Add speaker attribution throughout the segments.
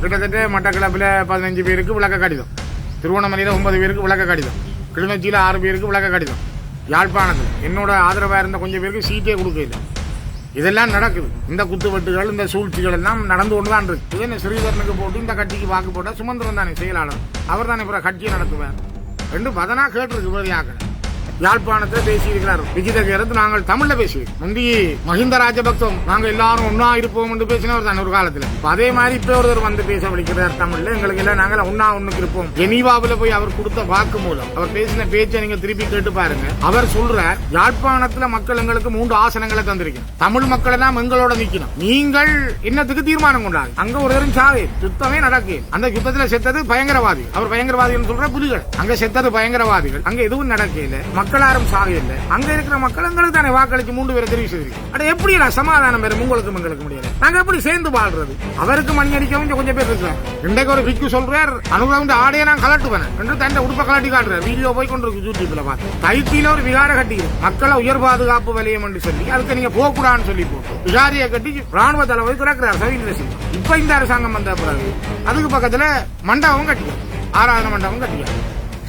Speaker 1: கிட்டத்தட்ட மட்டக்களப்பில் பதினஞ்சு பேருக்கு விளக்க கடிதம். திருவண்ணாமலையில் ஒன்பது பேருக்கு விளக்க கடிதம். கிளிநொச்சியில் ஆறு பேருக்கு விளக்க கடிதம். யாழ்ப்பாணத்தில் என்னோட ஆதரவாக இருந்த கொஞ்சம் பேருக்கு சீட்டே கொடுக்கல இதெல்லாம் நடக்குது. இந்த குத்துவெட்டுகள் இந்த சூழ்ச்சிகள் எல்லாம் நடந்து கொண்டு தான் இருக்குது என்ன ஸ்ரீதரனுக்கு போட்டு இந்த கட்சிக்கு வாக்கு போட்டால் சுமந்திரன் தானே செயலாளர். அவர் தானே இப்போ கட்சியை நடத்துவார். ரெண்டு பதனா கேட்டிருக்கு வேறையாக யாழ்ப்பாணத்தில் பேசியிருக்கிறார். விஜித கேரத் நாங்கள் தமிழ்ல பேசி முந்தி மஹிந்த ராஜபக்சம் நாங்கள் எல்லாரும் ஒன்னா இருப்போம் என்று பேசினவர் தான் ஒரு காலத்துல. அதே மாதிரி இப்ப ஒருத்தர் வந்து பேச வலிக்கிறார் தமிழ்ல. எங்களுக்கு எல்லாம் நாங்கள் ஒன்னா ஒண்ணுக்கு இருப்போம். ஜெனீவாவில் போய் அவர் கொடுத்த வாக்கு மூலம் அவர் பேசின பேச்சை நீங்க திருப்பி கேட்டு பாருங்க. அவர் சொல்றார் யாழ்ப்பாணத்துல மக்கள் எங்களுக்கு மூன்று ஆசனங்களை தந்திருக்கணும். தமிழ் மக்களை தான் எங்களோட நிக்கணும். நீங்கள் என்னத்துக்கு தீர்மானம் கொண்டாங்க அங்க ஒரு தரம் சாவே யுத்தமே நடக்கு. அந்த யுத்தத்துல செத்தது பயங்கரவாதி. அவர் பயங்கரவாதிகள் சொல்ற புலிகள். அங்க செத்தது பயங்கரவாதிகள். அங்க எதுவும் நடக்கல. மக்கள் யாரும் இல்லை. அங்க இருக்கிற மக்கள் எங்களுக்கு தானே வாக்களிச்சு மூன்று பேரை தெரிவு செய்திருக்கு. அட எப்படி நான் சமாதானம் பெறும்? உங்களுக்கு எங்களுக்கு முடியல. நாங்க எப்படி சேர்ந்து வாழ்றது? அவருக்கு மணி அடிக்கவும் கொஞ்சம் பேர் இருக்கிறார் இன்றைக்கு ஒரு பிக்கு சொல்றார் அனுபவம் ஆடையை நான் கலட்டுவேன். என்று தன் உடுப்ப கலட்டி காட்டுறார். வீடியோ போய் கொண்டு யூடியூப்ல பார்த்து. தைத்தியில ஒரு விகார கட்டி மக்களை உயர் பாதுகாப்பு வலயம் என்று சொல்லி அதுக்கு நீங்க போக கூடாதுன்னு சொல்லி போட்டு விகாரியை கட்டி ராணுவ தளபதி திறக்கிறார். சவீந்திர சிங் இப்ப இந்த அரசாங்கம் வந்த பிறகு அதுக்கு பக்கத்துல மண்டபம் கட்டி ஆராதனை மண்டபம் கட்டியும்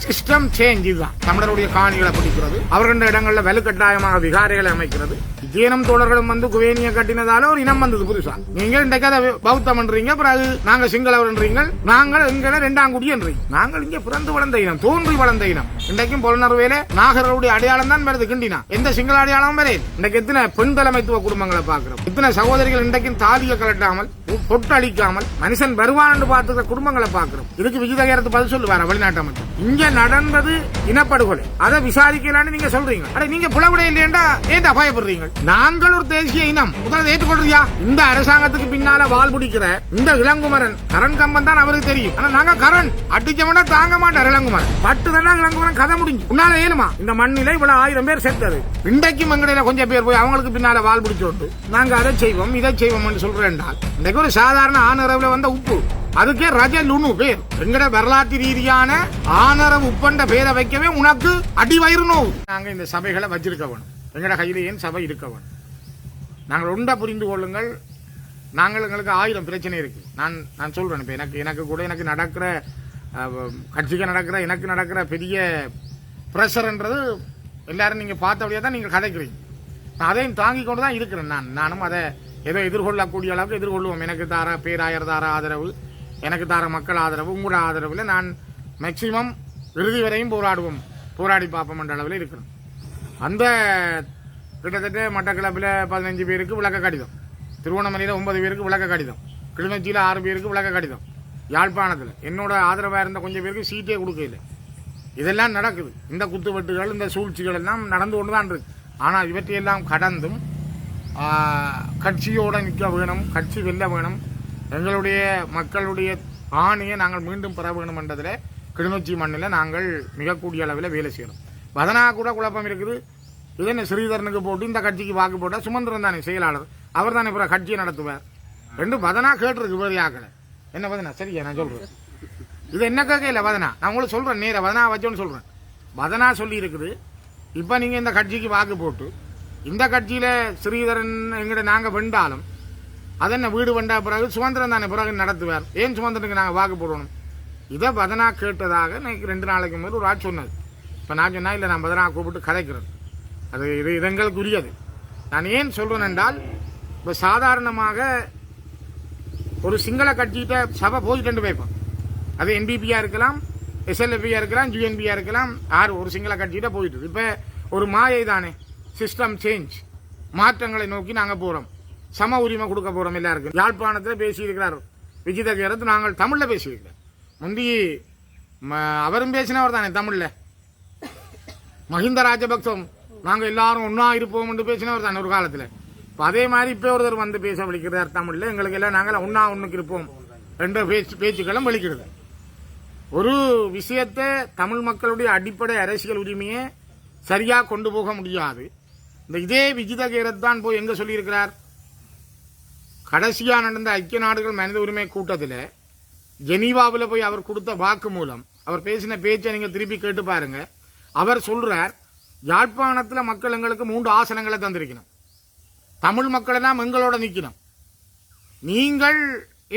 Speaker 1: சிஸ்டம் சேஞ்ச் இதுதான். தமிழருடைய காணிகளை பிடிக்கிறது. அவர்கள் இடங்களில் வலுக்கட்டாயமாக விகாரைகளை அமைக்கிறது. ஜீனம் தோழர்களும் வந்து குவேனியை கட்டினதால ஒரு இனம் வந்தது புதுசா. நீங்க இன்றைக்கு அதை பௌத்தம் என்றீங்க பிறகு நாங்க சிங்களவர்ன்றீங்க நாங்கள் எங்களை ரெண்டாம் குடி என்றீங்க. நாங்கள் இங்க பிறந்து வளர்ந்த இனம் தோன்றி வளர்ந்த இனம். இன்றைக்கும் புலனர்வையில நாகர்களுடைய அடையாளம் தான் வருது கிண்டினா. எந்த சிங்கள அடையாளம் வரையில். இன்றைக்கு எத்தனை பெண் தலைமைத்துவ குடும்பங்களை பார்க்கிறோம். எத்தனை சகோதரிகள் இன்றைக்கும் தாலியை கலட்டாமல் பொட்டளிக்காமல் மனுஷன் வருவான்னு பார்த்துக்கிற குடும்பங்களை பார்க்கிறோம். இதுக்கு விஜயதகரத்து பதில் சொல்லுவார் வெளிநாட்டு அமைச்சர். இங்க நடந்தது இனப்படுகொலை. அதை விசாரிக்கலான்னு நீங்க சொல்றீங்க. அட நீங்க புலவிட இல்லையண்டா? ஏன் அபாயப்படுறீங்க நாங்கள் ஒரு தேசிய இனம். முதல்ல ஏற்றுக்கொள்றியா இந்த அரசாங்கத்துக்கு பின்னால வால் பிடிக்கிற இந்த இளங்குமரன் கரண் கம்பன் தான் அவருக்கு தெரியும். ஆனா நாங்க கரண். அடிச்சவனா தாங்க மாட்டார் இளங்குமரன். பட்டு தானே இளங்குமரன் கதை முடிஞ்சு. உன்னால ஏழுமா இந்த மண்ணில இவ்வளவு ஆயிரம் பேர் செத்தது. இன்றைக்கும் எங்கடையில கொஞ்சம் பேர் போய் அவங்களுக்கு பின்னால வால் பிடிச்சோட்டு நாங்க அதை செய்வோம் இதை செய்வோம் சொல்றேன் என்றால் அதுக்கு ஒரு சாதாரண ஆணரவுல வந்த உப்பு. அதுக்கே ரஜ லுணு பேர். எங்கட வரலாற்று ரீதியான ஆனரம் உப்பண்ட பேரை வைக்கவே உனக்கு அடி வயிறு நோவு. நாங்க இந்த சபைகளை வச்சிருக்க வேணும். எங்கட கையில ஏன் சபை இருக்க வேணும்? நாங்கள் உண்ட புரிந்து கொள்ளுங்கள். நாங்கள் எங்களுக்கு ஆயிரம் பிரச்சனை இருக்கு. நான் நான் சொல்றேன் இப்போ எனக்கு எனக்கு கூட எனக்கு நடக்கிற கட்சிக்கு நடக்கிற எனக்கு நடக்கிற பெரிய ப்ரெஷர்ன்றது எல்லாரும் நீங்கள் பார்த்தபடியே தான் நீங்கள் கதைக்கிறீங்க. நான் அதையும் தாங்கி கொண்டு தான் இருக்கிறேன். நான் நானும் அதை ஏதோ எதிர்கொள்ளக்கூடிய அளவுக்கு எதிர்கொள்வோம் எனக்கு தார பேராயர் தார ஆதரவு எனக்கு தார மக்கள் ஆதரவு உங்களோட ஆதரவில் நான் மேக்சிமம் இறுதி வரையும் போராடுவோம். போராடி பார்ப்போம் என்ற அளவில் இருக்கிறோம். அந்த கிட்டத்தட்ட மட்டக்கிழப்பில் பதினஞ்சு பேருக்கு விளக்க கடிதம். திருவண்ணாமலையில் ஒன்பது பேருக்கு விளக்க கடிதம். கிளிநொச்சியில் ஆறு பேருக்கு விளக்க கடிதம். யாழ்ப்பாணத்தில். என்னோட ஆதரவாக இருந்த கொஞ்சம் பேருக்கு சீட்டே கொடுக்கல இதெல்லாம் நடக்குது. இந்த குத்துவெட்டுகள் இந்த சூழ்ச்சிகள் எல்லாம் நடந்து கொண்டு தான் இருக்கு. ஆனால் இவற்றையெல்லாம் கடந்தும் கட்சியோடு நிற்க வேணும் கட்சி வெல்ல வேணும். எங்களுடைய மக்களுடைய ஆணையை நாங்கள் மீண்டும் பெற வேணும் என்றதில் கிளிநொச்சி மண்ணில் நாங்கள் மிகக்கூடிய அளவில் வேலை செய்யணும் வதனா கூட குழப்பம் இருக்குது. இது என்ன ஸ்ரீதரனுக்கு போட்டு இந்த கட்சிக்கு வாக்கு போட்டால் சுமந்திரன் தானே செயலாளர். அவர் தானே பிற கட்சியை நடத்துவார். ரெண்டு பதனா கேட்டிருக்கு வேறு என்ன வதனா? சரியா நான் சொல்கிறேன் இது என்ன கேட்கல வதனா? நான் உங்களுக்கு சொல்கிறேன் நேராக வதனா வச்சோன்னு சொல்கிறேன் பதனா சொல்லி இருக்குது இப்போ நீங்கள் இந்த கட்சிக்கு வாக்கு போட்டு இந்த கட்சியில் ஸ்ரீதரன் எங்கிட்ட நாங்கள் வெண்டாலும் அதென்ன வீடு வெண்டா பிறகு சுதந்திரம் தானே பிறகு நடத்துவார். ஏன் சுதந்திரனுக்கு நாங்கள் வாக்கு போடணும்? இதை பதனா கேட்டதாக எனக்கு ரெண்டு நாளைக்கு மேலே ஒரு ஆட்சி சொன்னது இப்போ நான் சொன்னால் இல்லை நான் பதனா கூப்பிட்டு கதைக்கிறேன் அது இது இதங்களுக்கு உரியது நான் ஏன் சொல்கிறேன் என்றால் இப்போ சாதாரணமாக ஒரு சிங்கள கட்சிகிட்ட சபை போயிட்டு வைப்போம் அது என்பிபியாக இருக்கலாம் எஸ்எல்எஃபியாக இருக்கலாம் ஜிஎன்பியாக இருக்கலாம் ஆறு ஒரு சிங்கள கட்சிகிட்ட போயிட்டு இப்போ ஒரு மாயை தானே. சிஸ்டம் சேஞ்ச் மாற்றங்களை நோக்கி நாங்கள் போகிறோம் சம உரிமை கொடுக்க போகிறோம் எல்லாருக்கும். யாழ்ப்பாணத்தில் பேசியிருக்கிறார். விஜித கேரத் நாங்கள் தமிழில் பேசியிருக்கிறோம். முந்தி ம- அவரும் பேசினவர் தானே தமிழில். மஹிந்த ராஜபக்சம் நாங்கள் எல்லாரும் ஒன்றா இருப்போம் என்று பேசினவர் தானே ஒரு காலத்தில். இப்போ அதே மாதிரி இப்போ ஒருத்தர் வந்து பேச வலிக்கிறார் தமிழில். எங்களுக்கு எல்லாம் நாங்கள் ஒன்றா ஒன்றுக்கு இருப்போம். என்ற பேச்சு பேச்சுக்களும் வலிக்கிறது ஒரு விஷயத்தை தமிழ் மக்களுடைய அடிப்படை அரசியல் உரிமையை சரியாக கொண்டு போக முடியாது. இந்த இதே விஜித தான் போய் எங்கே சொல்லியிருக்கிறார்? கடைசியாக நடந்த ஐக்கிய நாடுகள் மனித உரிமை கூட்டத்தில் ஜெனீவாவில் போய் அவர் கொடுத்த வாக்கு மூலம் அவர் பேசின பேச்சை நீங்கள் திருப்பி கேட்டு பாருங்க. அவர் சொல்கிறார் யாழ்ப்பாணத்தில் மக்கள் எங்களுக்கு மூன்று ஆசனங்களை தந்திருக்கணும். தமிழ் மக்களை தான் எங்களோட நிற்கணும் நீங்கள்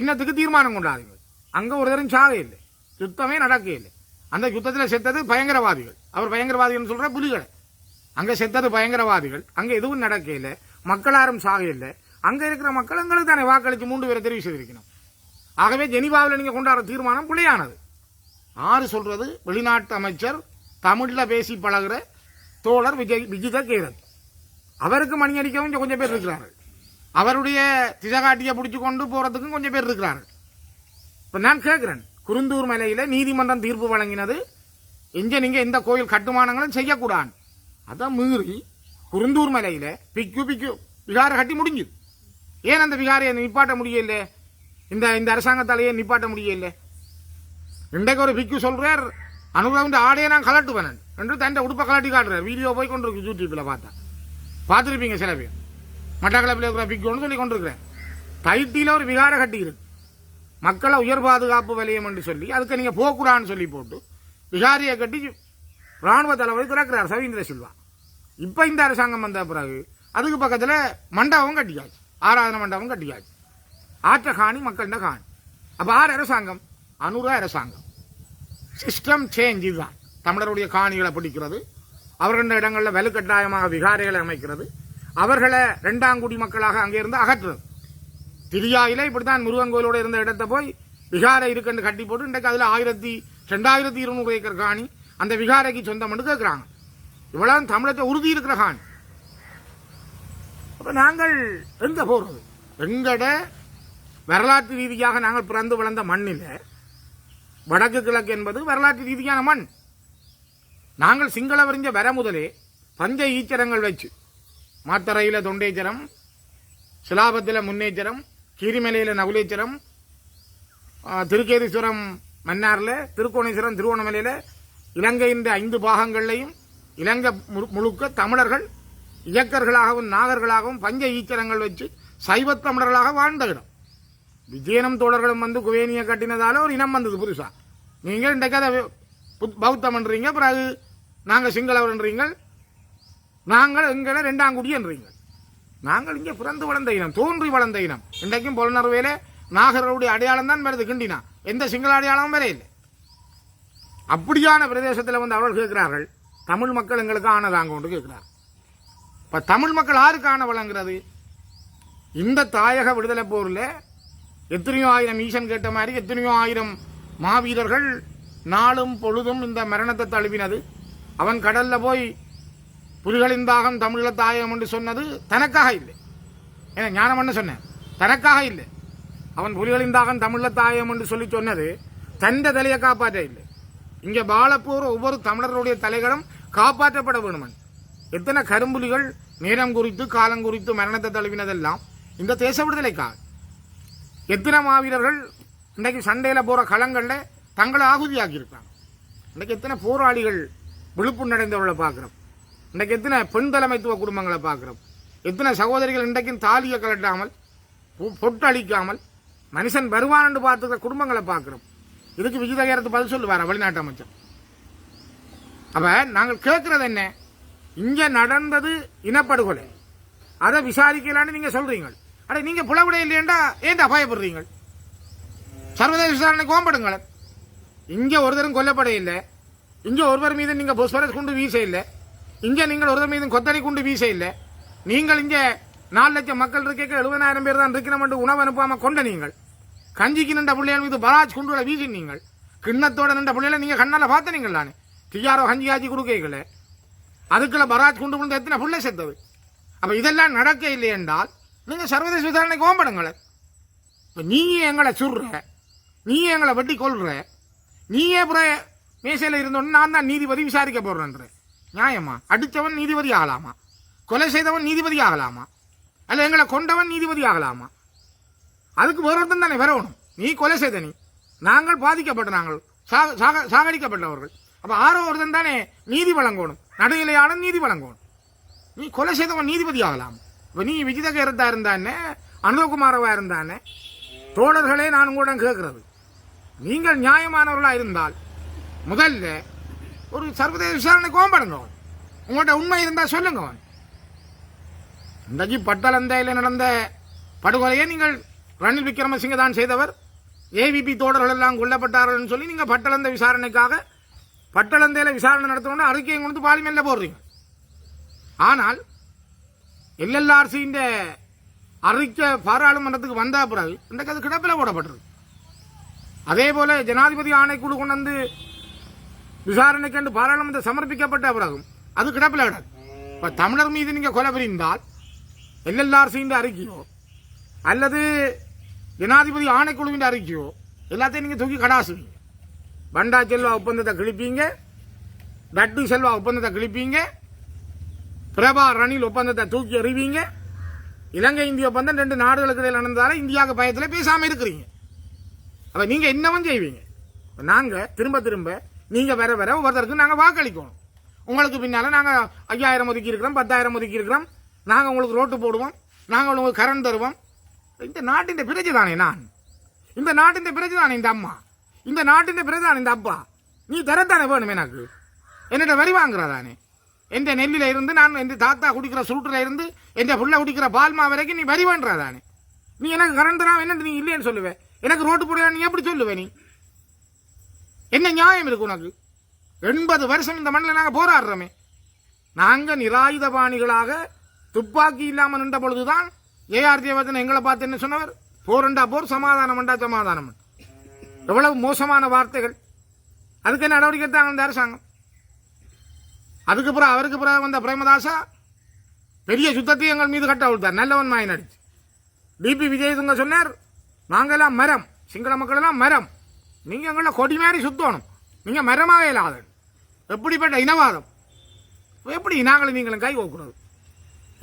Speaker 1: என்னத்துக்கு தீர்மானம் கொண்டாதீங்க அங்கே ஒரு தரம் சாக இல்லை. யுத்தமே நடக்க இல்லை. அந்த யுத்தத்தில் செத்தது பயங்கரவாதிகள். அவர் பயங்கரவாதிகள்னு சொல்கிற புலிகளை. அங்கே செத்தது பயங்கரவாதிகள் அங்கே எதுவும் நடக்க இல்லை மக்கள் யாரும் சாக இல்லை. அங்கே இருக்கிற மக்கள் எங்களுக்கு தானே வாக்களித்து மூன்று பேரை தெரிவு செய்திருக்கணும். ஆகவே ஜெனிவாவில் நீங்கள் கொண்டாடுற தீர்மானம் பிள்ளையானது ஆறு சொல்றது வெளிநாட்டு அமைச்சர் தமிழில் பேசி பழகுற தோழர் விஜய் விஜித கேரத் அவருக்கு மணி அடிக்கவும் கொஞ்சம் பேர் இருக்கிறார்கள். அவருடைய திசகாட்டியை பிடிச்சி கொண்டு போறதுக்கும் கொஞ்சம் பேர் இருக்கிறார்கள். இப்போ நான் கேட்குறேன் குருந்தூர் மலையில் நீதிமன்றம் தீர்ப்பு வழங்கினது இங்கே நீங்கள் எந்த கோயில் கட்டுமானங்களும் செய்யக்கூடாது அதை மீறி குருந்தூர் மலையில் பிக்கு பிக்கு விகாரை கட்டி முடிஞ்சுது ஏன் அந்த விகாரையை நிப்பாட்ட முடியல? இந்த இந்த அரசாங்கத்தாலேயே நிப்பாட்ட முடியல? இன்றைக்கு ஒரு பிக்கு சொல்கிறார் அனுபவம் ஆடையை நான் கலட்டுவேன் என்று. தண்டை உடுப்பை கலட்டி காட்டுறார். வீடியோ போய் கொண்டிருக்கு யூடியூப்பில் பார்த்தா. பார்த்துருப்பீங்க சில பேர். மட்டக்களப்பில் இருக்கிற பிக்குன்னு சொல்லி கொண்டிருக்கிறேன். தைட்டியில் ஒரு விகார கட்டி மக்களை உயர் பாதுகாப்பு வலயம் என்று சொல்லி அதுக்கு நீங்கள் போகக்கூடாதுன்னு சொல்லி போட்டு விகாரியை கட்டி ராணுவ தளபதி திறக்கிறார் சவீந்திர சில்வா. இப்போ இந்த அரசாங்கம் வந்த பிறகு அதுக்கு பக்கத்தில் மண்டபம் கட்டியாச்சு. ஆராதனை மண்டபம் கட்டியாச்சு. ஆற்ற காணி மக்கள்கிட்ட காணி. அப்போ ஆறு அரசாங்கம்? அனுர அரசாங்கம். சிஸ்டம் சேஞ்ச் இதுதான். தமிழருடைய காணிகளை பிடிக்கிறது. அவர்கள இடங்களில் வலுக்கட்டாயமாக விகாரைகளை அமைக்கிறது. அவர்களை ரெண்டாங்குடி மக்களாக அங்கே இருந்து அகற்றுறது. திரியாயில இப்படித்தான் முருகன் கோயிலோட இருந்த இடத்த போய் விகாரை இருக்குன்னு கட்டி போட்டு இன்றைக்கு அதில் ஆயிரத்தி ரெண்டாயிரத்தி இருநூறு ஏக்கர் காணி அந்த விகாரைக்கு சொந்தம் கேட்குறாங்க இவ்வளவு தமிழத்தை உறுதி இருக்கிற காணி அப்ப நாங்கள் எங்க போறது? எங்கட வரலாற்று ரீதியாக நாங்கள் பிறந்து வளர்ந்த மண்ணில் வடக்கு கிழக்கு என்பது வரலாற்று ரீதியான மண். நாங்கள் சிங்களவறிஞ்ச வர முதலே பஞ்ச ஈச்சரங்கள் வச்சு மாத்தரையில் தொண்டேச்சரம் சிலாபத்தில் முன்னேச்சரம் கீரிமலையில் நகுலேச்சரம் திருக்கேதீஸ்வரம் மன்னாரில் திருக்கோணேஸ்வரம் திருவோணமலையில் இலங்கையின் ஐந்து பாகங்கள்லையும் இலங்கை முழுக்க தமிழர்கள் இயக்கர்களாகவும் நாகர்களாகவும் பஞ்ச ஈச்சரங்கள் வச்சு சைவத் தமிழர்களாக வாழ்ந்த இடம் விஜயனம் தோழர்களும் வந்து குவேனியை கட்டினதால ஒரு இனம் வந்தது புதுசாக நீங்கள் இன்றைக்கு அதை புத்- பௌத்தம்ன்றீங்க பிறகு நாங்கள் சிங்களவர்ன்றீங்க நாங்கள் எங்களை ரெண்டாங்குடின்றீங்க நாங்கள் இங்கே பிறந்து வளர்ந்த இனம் தோன்றி வளர்ந்த இனம். இன்றைக்கும் பொலனர்வேல நாகர்களுடைய அடையாளம் தான் வருது கிண்டினா. எந்த சிங்கள அடையாளமும் வேற இல்லை. அப்படியான பிரதேசத்தில் வந்து அவர்கள் கேட்கிறார்கள் தமிழ் மக்கள் எங்களுக்கு ஆனதாங்க கொண்டு கேட்கிறார். இப்போ தமிழ் மக்கள் யாருக்கு ஆன வழங்குறது? இந்த தாயக விடுதலை போரில் எத்தனையோ ஆயிரம் ஈசன் கேட்ட மாதிரி எத்தனையோ ஆயிரம் மாவீரர்கள் நாளும் பொழுதும் இந்த மரணத்தை தழுவினது. அவன் கடல்ல போய் புலிகளின் தாகம் தமிழ தாயகம் என்று சொன்னது தனக்காக இல்லை. ஏன்னா ஞானம் சொன்னேன் தனக்காக இல்லை. அவன் புலிகளின் தாகம் தமிழ தாயகம் என்று சொல்லி சொன்னது தந்த தலையை காப்பாற்ற இல்லை. இங்கே பாலப்பூர் ஒவ்வொரு தமிழருடைய தலைகளும் காப்பாற்றப்பட வேணுமன். எத்தனை கரும்புலிகள் நேரம் குறித்து காலம் குறித்து மரணத்தை தழுவினதெல்லாம் இந்த தேச விடுதலைக்காக எத்தனை மாவீரர்கள் இன்றைக்கு சண்டையில் போகிற களங்களில் தங்களை ஆகுதியாக்கியிருக்காங்க? இன்றைக்கு எத்தனை போராளிகள் விழுப்பு நடைந்தவர்களை பார்க்குறோம்? இன்றைக்கு எத்தனை பெண் தலைமைத்துவ குடும்பங்களை பார்க்குறோம்? எத்தனை சகோதரிகள் இன்றைக்கும் தாலியை கலட்டாமல் பொ- பொட்டு அழிக்காமல் மனுஷன் வருவான் என்று பார்த்துக்கிற குடும்பங்களை பார்க்குறோம். இதுக்கு விகிதகரத்து பதில் சொல்லுவார் வெளிநாட்டு அமைச்சர். அப்போ நாங்கள் கேட்குறது என்ன? இங்கே நடந்தது இனப்படுகொலை. அதை விசாரிக்கலான்னு நீங்கள் சொல்கிறீங்க அட நீங்கள் புலவிட இல்லையண்டா ஏன்டா பயப்படுறீங்க சர்வதேச விசாரணைக்கு ஓம்படுங்கள். இங்கே ஒருத்தரும் கொல்லப்பட இல்லை. இங்கே ஒருவர் மீது நீங்கள் பொஸ்பரஸ் குண்டு வீச இல்லை. இங்கே நீங்கள் ஒருவர் மீது கொத்தனை குண்டு வீச இல்லை. நீங்கள் இங்கே நாலு லட்சம் மக்கள் இருக்க எழுபதாயிரம் பேர் தான் இருக்கணும் என்று உணவு அனுப்பாமல் கொண்ட நீங்கள். கஞ்சிக்கு நின்ற பிள்ளைகள் மீது பராஜ் குண்டுகளை வீசினீங்கள். கிண்ணத்தோட நின்ற பிள்ளைகளை நீங்கள் கண்ணால் பார்த்தனீங்கள் நான் டிஆர்ஓ கஞ்சி காய்ச்சி கொடுக்கல அதுக்குள்ள பராத் குண்டு குண்டு எத்தனை புள்ள செத்தது? அப்போ இதெல்லாம் நடக்க இல்லை என்றால் நீங்கள் சர்வதேச விசாரணைக்கு ஓம்படுங்களே இப்போ நீயே எங்களை சுடுற நீயே எங்களை வெட்டி கொள்ற நீயே அப்புறம் மேசையில் இருந்தோன்னு நான் தான் நீதிபதி விசாரிக்க போடுறேன்ற நியாயமா? அடித்தவன் நீதிபதி ஆகலாமா? கொலை செய்தவன் நீதிபதி ஆகலாமா? அல்ல எங்களை கொண்டவன் நீதிபதி ஆகலாமா? அதுக்கு வேற ஒருத்தன் தானே வரணும் நீ கொலை செய்த நீ. நாங்கள் பாதிக்கப்பட்ட நாங்கள் சாக- சாக- சாகடிக்கப்பட்டவர்கள். அப்போ ஆரோ ஒருத்தன் தானே நீதி வழங்கணும். நடுநிலையாளன் நீதி வழங்கணும். நீ கொலை செய்தவன் நீதிபதி ஆகலாம். இப்போ நீ விஜிதகரத்தா இருந்தானே அனுபகுமாரவா இருந்தானே தோழர்களே நான் கூட கேட்கிறது. நீங்கள் நியாயமானவர்களா இருந்தால் முதல்ல ஒரு சர்வதேச விசாரணை கோம்படுங்க. உங்கள்கிட்ட உண்மை இருந்தால் சொல்லுங்க. அவன் இன்றைக்கு பட்டலந்தையில் நடந்த படுகொலையை நீங்கள் ரணில் விக்ரமசிங்க தான் செய்தவர் ஏவிபி தோழர்கள் எல்லாம் கொல்லப்பட்டார்கள் சொல்லி நீங்க பட்டளந்த விசாரணைக்காக பட்டளந்தையில் விசாரணை நடத்தணும்னு அறிக்கையை கொண்டு பார்லிமெண்ட்டில் போடுறீங்க. ஆனால் எல்எல்ஆர்சியின் அறிக்கை பாராளுமன்றத்துக்கு வந்த பிறகு இன்றைக்கு அது கிடப்பில் போடப்பட்டது அதே போல ஜனாதிபதி ஆணைக்குழு கொண்டு வந்து விசாரணைக்கு என்று பாராளுமன்றம் சமர்ப்பிக்கப்பட்ட பிறகும் அது கிடப்பில் கிடக்கு. இப்போ தமிழர் மீது நீங்கள் கொலை புரிந்தால் எல்எல்ஆர்சியின் அறிக்கையோ அல்லது ஜனாதிபதி ஆணைக்குழுவின் அறிக்கையோ எல்லாத்தையும் நீங்கள் தூக்கி கடாசுவீங்க. பண்டா செல்வா ஒப்பந்தத்தை கிழிப்பீங்க டட்டு செல்வா ஒப்பந்தத்தை கிழிப்பீங்க பிரபா ரணில் ஒப்பந்தத்தை தூக்கி எறிவீங்க இலங்கை இந்திய ஒப்பந்தம் ரெண்டு நாடுகளுக்கு இடையில் நடந்ததால இந்தியாவுக்கு பயத்தில் பேசாமல் இருக்கிறீங்க. அப்போ நீங்கள் என்னவும் செய்வீங்க. நாங்கள் திரும்ப திரும்ப நீங்கள் வர வர ஒவ்வொருத்தருக்கும் நாங்கள் வாக்களிக்கணும். உங்களுக்கு பின்னால் நாங்கள் ஐயாயிரம் ஒதுக்கி இருக்கிறோம் பத்தாயிரம் ஒதுக்கி இருக்கிறோம். நாங்கள் உங்களுக்கு ரோட்டு போடுவோம் நாங்கள் உங்களுக்கு கரண்ட் தருவோம். இந்த நாட்டின் பிரஜை தானே நான்? இந்த நாட்டின் பிரஜை தானே இந்த அம்மா? இந்த நாட்டின் பிரதான இந்த அப்பா. நீ தரத்தானே வேணும் எனக்கு? என்னிட்ட வரி வாங்குறதானே? என் நெல்லில இருந்து நான் என் தாத்தா குடிக்கிற சுருட்டுல இருந்து எந்த புள்ள குடிக்கிற பால்மா வரைக்கும் நீ வரி வேண்டதானே நீ எனக்கு கரண்ட் தான் நீ இல்லைன்னு சொல்லுவேன் எனக்கு ரோட்டு போடுற நீ எப்படி சொல்லுவே நீ? என்ன நியாயம் இருக்கு உனக்கு? எண்பது வருஷம் இந்த மண்ணில் நாங்கள் போராடுறோமே. நாங்கள் நிராயுதபாணிகளாக துப்பாக்கி இல்லாமல் நின்ற பொழுதுதான் ஏஆர் ஜெயவர்தன் எங்களை பார்த்து என்ன சொன்னவர்? போரண்டா போர் சமாதானம் அண்டா சமாதானம். எவ்வளவு மோசமான வார்த்தைகள். அதுக்கு நடவடிக்கை எடுத்தாங்க அந்த அரசாங்கம்? அதுக்கு பிறகு அவருக்கு பிறகு வந்த பிரேமதாசா பெரிய சுத்தத்தை எங்கள் மீது கட்ட விட்டார் நல்லவன் மாய் நடிச்சு டிபி விஜயதுங்க சொன்னார் நாங்கள்லாம் மரம். சிங்கள மக்களெல்லாம் மரம். நீங்க எங்களை கொடி மாதிரி சுத்தணும். நீங்கள் மரமாகவே இல்லாத எப்படிப்பட்ட இனவாதம்? எப்படி நாங்களும் நீங்களும் கை கோக்குறது?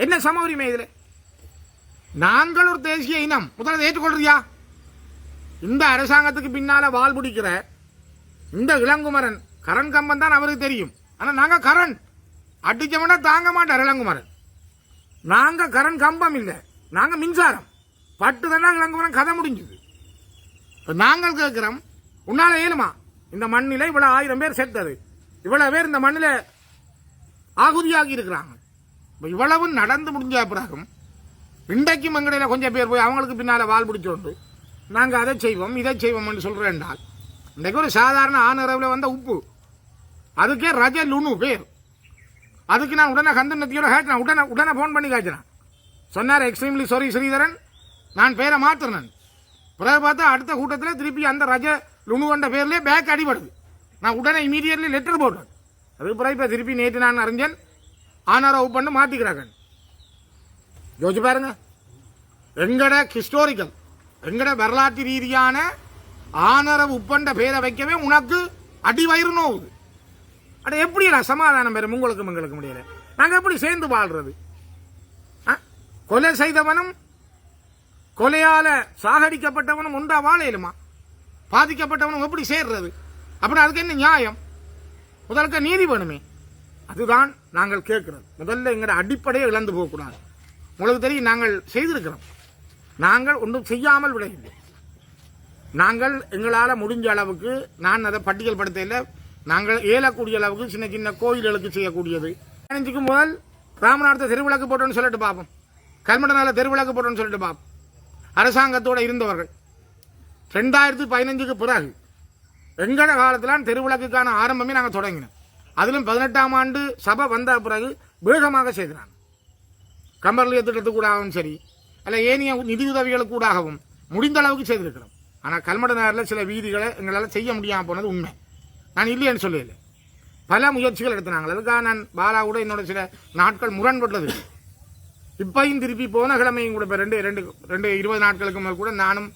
Speaker 1: என்ன சம உரிமை இதில்? நாங்கள் ஒரு தேசிய இனம். முதல்ல ஏற்றுக்கொள்றியா? இந்த அரசாங்கத்துக்கு பின்னால வால் பிடிக்கிற இந்த இளங்குமரன் கரண் கம்பன் தான் அவருக்கு தெரியும். ஆனால் நாங்கள் கரண். அடிச்சவனா தாங்க மாட்டார் இளங்குமரன். நாங்கள் கரண் கம்பம் இல்லை. நாங்கள் மின்சாரம். பட்டு தானே இளங்குமரன் கதை முடிஞ்சுது. இப்போ நாங்கள் கேட்குறோம் உன்னால ஏழுமா இந்த மண்ணில் இவ்வளோ ஆயிரம் பேர் சேர்த்தது இவ்வளோ பேர் இந்த மண்ணில் ஆகுதியாகி இருக்கிறாங்க. இப்போ இவ்வளவு நடந்து முடிஞ்ச பிறகும் இன்றைக்கும் எங்கடையில் கொஞ்சம் பேர் போய் அவங்களுக்கு பின்னால் வால் பிடிச்சோண்டு நாங்கள் அதை செய்வோம் இதை செய்வோம்னு சொல்றேன்டால் இன்றைக்கு ஒரு சாதாரண ஆனரவில் வந்த உப்பு. அதுக்கே ரஜ லுணு பேர். அதுக்கு நான் உடனே கந்தனத்தியோட கேட்கிறேன் உடனே உடனே ஃபோன் பண்ணி கேட்கிறேன் சொன்னார் எக்ஸ்ட்ரீம்லி சாரி ஸ்ரீதரன். நான் பேரை மாத்துறேன் பிறகு பார்த்தா அடுத்த கூட்டத்தில் திருப்பி அந்த ரஜ லுணுகொண்ட பேர்லேயே பேக் அடிபடுது. நான் உடனே இமீடியட்லி லெட்டர் போட்டேன். அதுக்கு பிறகு இப்போ திருப்பி நேற்று நான் அறிஞ்சேன். ஆனாரோ பண்ணு மாற்றிக்கிறாங்க யோசிச்சு பாருங்க. எங்கட ஹிஸ்டோரிக்கல் எங்கட வரலாற்று ரீதியான ஆனரவு உப்பண்ட பேரை வைக்கவே உனக்கு அடி வயிறு நோவுது. அட எப்படிடா சமாதானம் பெறும் உங்களுக்கும் எங்களுக்கு முடியல நாங்கள் எப்படி சேர்ந்து வாழ்றது? ஆ? கொலை செய்தவனும் கொலையால சாகடிக்கப்பட்டவனும் உண்டா வாழையிலுமா? பாதிக்கப்பட்டவனும் எப்படி சேர்றது? அப்புறம் அதுக்கு என்ன நியாயம்? முதலுக்கு நீதி வேணுமே. அதுதான் நாங்கள் கேட்கிறோம் முதல்ல எங்களோட அடிப்படையை இழந்து போகக்கூடாது. உங்களுக்கு தெரியும் நாங்கள் செய்திருக்கிறோம். நாங்கள் ஒன்றும் செய்யாமல் விடவில்லை. நாங்கள் எங்களால் முடிஞ்ச அளவுக்கு நான் அதை பட்டியல் படுத்தையில் நாங்கள் இயலக்கூடிய அளவுக்கு சின்ன சின்ன கோயில்களுக்கு செய்யக்கூடியது. பதினஞ்சுக்கு முதல் ராமநாதத்தை தெருவிளக்கு போட்டோன்னு சொல்லிட்டு பார்ப்போம் கல்மடனால தெருவிளக்கு போட்டோன்னு சொல்லிட்டு பார்ப்போம் அரசாங்கத்தோடு இருந்தவர்கள். ரெண்டாயிரத்தி பதினஞ்சுக்கு பிறகு எங்கட காலத்தில் தெருவிளக்குக்கான ஆரம்பமே நாங்கள் தொடங்கினோம். அதிலும் பதினெட்டாம் ஆண்டு சபை வந்த பிறகு வேகமாக செய்கிறாங்க. கம்பர்லிய திட்டத்துக்கூடாகவும் சரி. அல்ல ஏனைய நிதியுதவிகளுக்கு கூடாகவும் முடிந்த அளவுக்கு செய்திருக்கிறோம். ஆனால் கல்மட நகரில் சில வீதிகளை எங்களால் செய்ய முடியாமல் போனது உண்மை. நான் இல்லைன்னு சொல்லல. பல முயற்சிகள் எடுத்தினாங்க அதுக்காக நான் பாலா கூட என்னோட சில நாட்கள் முரண்பட்டது இப்பையும் திருப்பி போன கிழமையும் கூட இப்போ ரெண்டு ரெண்டு ரெண்டு இருபது நாட்களுக்கு மேல் கூட நானும்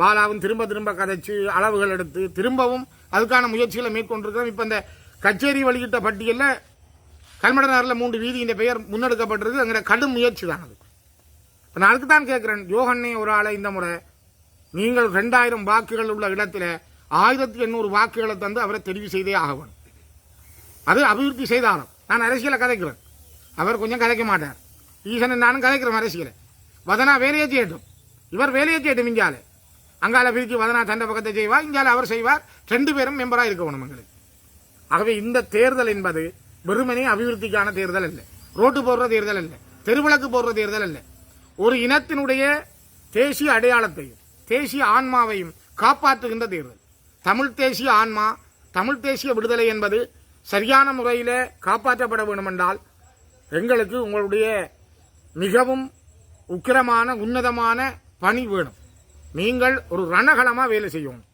Speaker 1: பாலாவும் திரும்ப திரும்ப கதைச்சு அளவுகள் எடுத்து திரும்பவும் அதுக்கான முயற்சிகளை மேற்கொண்டிருக்கிறோம். இப்போ இந்த கச்சேரி வெளியிட்ட பட்டியலில் கல்மட கல்மடனாரில் மூன்று வீதியின் பெயர் முன்னெடுக்கப்பட்டிருக்கு அங்கே கடும் முயற்சி தான் அது. நான் அதுக்கு தான் கேட்குறேன் யோகண்ணே ஒரு ஆளை இந்த முறை. நீங்கள் ரெண்டாயிரம் வாக்குகள் உள்ள இடத்துல ஆயிரத்தி எண்ணூறு வாக்குகளை தந்து அவரை தெரிவு செய்தே ஆகவன். அது அபிவிருத்தி செய்தாலும். நான் அரசியலை கதைக்கிறேன். அவர் கொஞ்சம் கதைக்க மாட்டார். ஈசன் நானும் கதைக்கிறேன் அரசியலை. வதனா வேலையை செய்யட்டும் இவர் வேலையை செய்யட்டும் இங்கால அங்கால பிரித்து வதனா தண்டை பக்கத்தை செய்வார் இங்கால அவர் செய்வார். ரெண்டு பேரும் மெம்பராக இருக்கணும் எங்களுக்கு. ஆகவே இந்த தேர்தல் என்பது வெறுமனே அபிவிருத்திக்கான தேர்தல் இல்லை ரோட்டு போடுற தேர்தல் அல்ல. தெருவிளக்கு போடுற தேர்தல் இல்லை ஒரு இனத்தினுடைய தேசிய அடையாளத்தையும் தேசிய ஆன்மாவையும் காப்பாற்றுகின்ற தேர்தல். தமிழ் தேசிய ஆன்மா தமிழ் தேசிய விடுதலை என்பது சரியான முறையில் காப்பாற்றப்பட வேண்டுமென்றால் எங்களுக்கு உங்களுடைய மிகவும் உக்கிரமான உன்னதமான பணி வேணும். நீங்கள் ஒரு ரணகலமாக வேலை செய்யணும்.